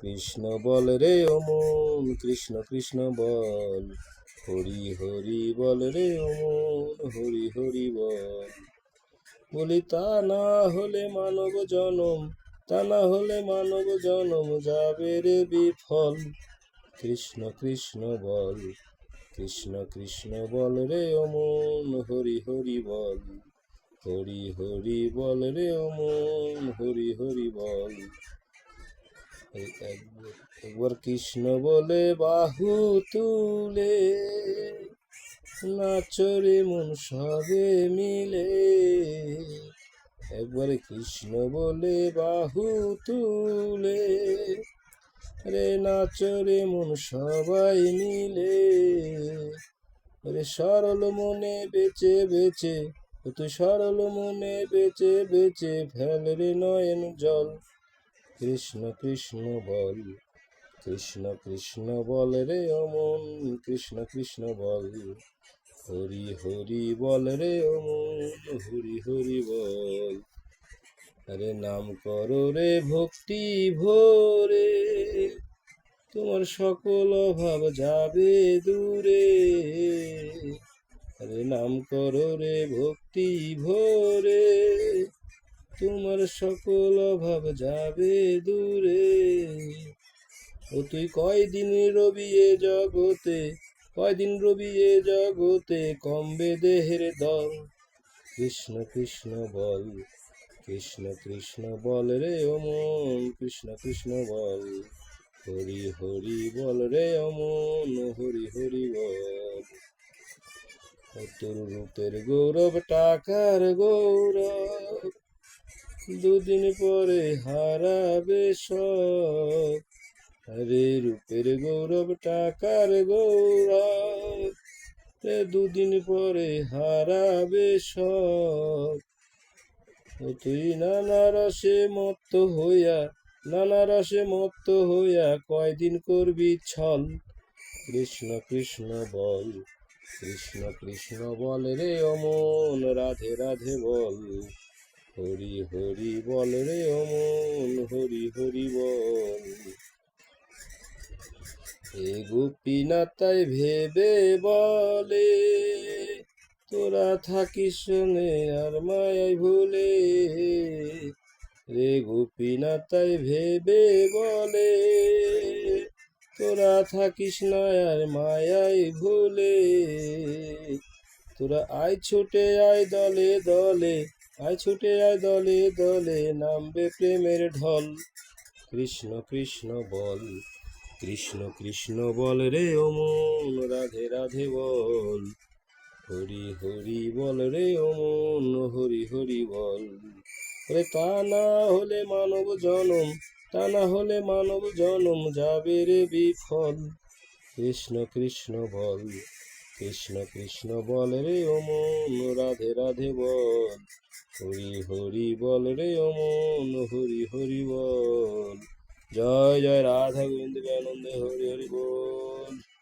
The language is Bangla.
কৃষ্ণ বল রে ও মন, কৃষ্ণ কৃষ্ণ বল। হরি হরি বল রে ও মন, হরি হরি বল। বলি, তা না হলে মানব জনম, তা না হলে মানব জনম যাবে রে বিফল। কৃষ্ণ কৃষ্ণ বল, কৃষ্ণ কৃষ্ণ বল রে অমন মন, হরি হরি বল। হরি হরি বল রে ও মন, হরি হরি বল। একবার কৃষ্ণ বলে বাহু তুলে, নাচরে মন সবে মিলে। একবার কৃষ্ণ বলে বাহু তুলে, রে নাচরে মন সবাই মিলে। রে সরল মনে বেচে বেচে তুই সরল মনে বেচে বেচে ফেল রে নয়ন জল। কৃষ্ণ কৃষ্ণ বল, কৃষ্ণ কৃষ্ণ বল রে অমন, কৃষ্ণ কৃষ্ণ বল। হরি হরি বল রে অমন, হরি হরি বল। আরে নাম করো রে ভক্তি ভোরে, তোমার সকল অভাব যাবে দূরে। আরে নাম করো রে ভক্তি ভোরে তোমার সকল অভাব যাবে দূরে। ও তুই কয়দিন রবি এ জগতে, কয়দিন রবি এ জগতে কমবে দেহের দল। কৃষ্ণ কৃষ্ণ বল, কৃষ্ণ কৃষ্ণ বল রে অমন কৃষ্ণ কৃষ্ণ বল। হরি হরি বল রে অমন হরি হরি বল। তোর রূপের গৌরব, টাকার গৌরব। দুদিন পরে হারাবে সব। আরে রূপের গৌরব, টাকার গৌরব। দুদিন পরে হারাবে সব। তুই নানা রসে মত্ত হইয়া, নানা রসে মত্ত হইয়া কয়দিন করবি ছল? কৃষ্ণ কৃষ্ণ বল, কৃষ্ণ কৃষ্ণ বল রে অমন, রাধে রাধে বল। হরি হরি বল রে অমন হরি হরি বল। এ গোপীনাথাই ভেবে বলে, তোরা থাকিস শোনে আর মায়াই ভুলে। রে গোপীনাথাই ভেবে বলে, তোরা থাকিস না আর মায়াই ভুলে। তোরা আয় ছুটে, আয় দলে দলে আয় ছুটে আয় দলে দলে, নামবে প্রেমের ঢল। কৃষ্ণ কৃষ্ণ বল, কৃষ্ণ কৃষ্ণ বল রে অমন, রাধে রাধে বল। হরি হরি বল রে অমন, হরি হরি বল। রে তা না হলে মানব জনম, তা না হলে মানব জনম যাবে রে বিফল। কৃষ্ণ কৃষ্ণ বল, কৃষ্ণ কৃষ্ণ বল রে অমন, রাধে রাধে বল। হরি হরি বল রে অমন হরি হরি বল। জয় জয়, রাধা গোবিন্দ আনন্দে হরি হরি বল।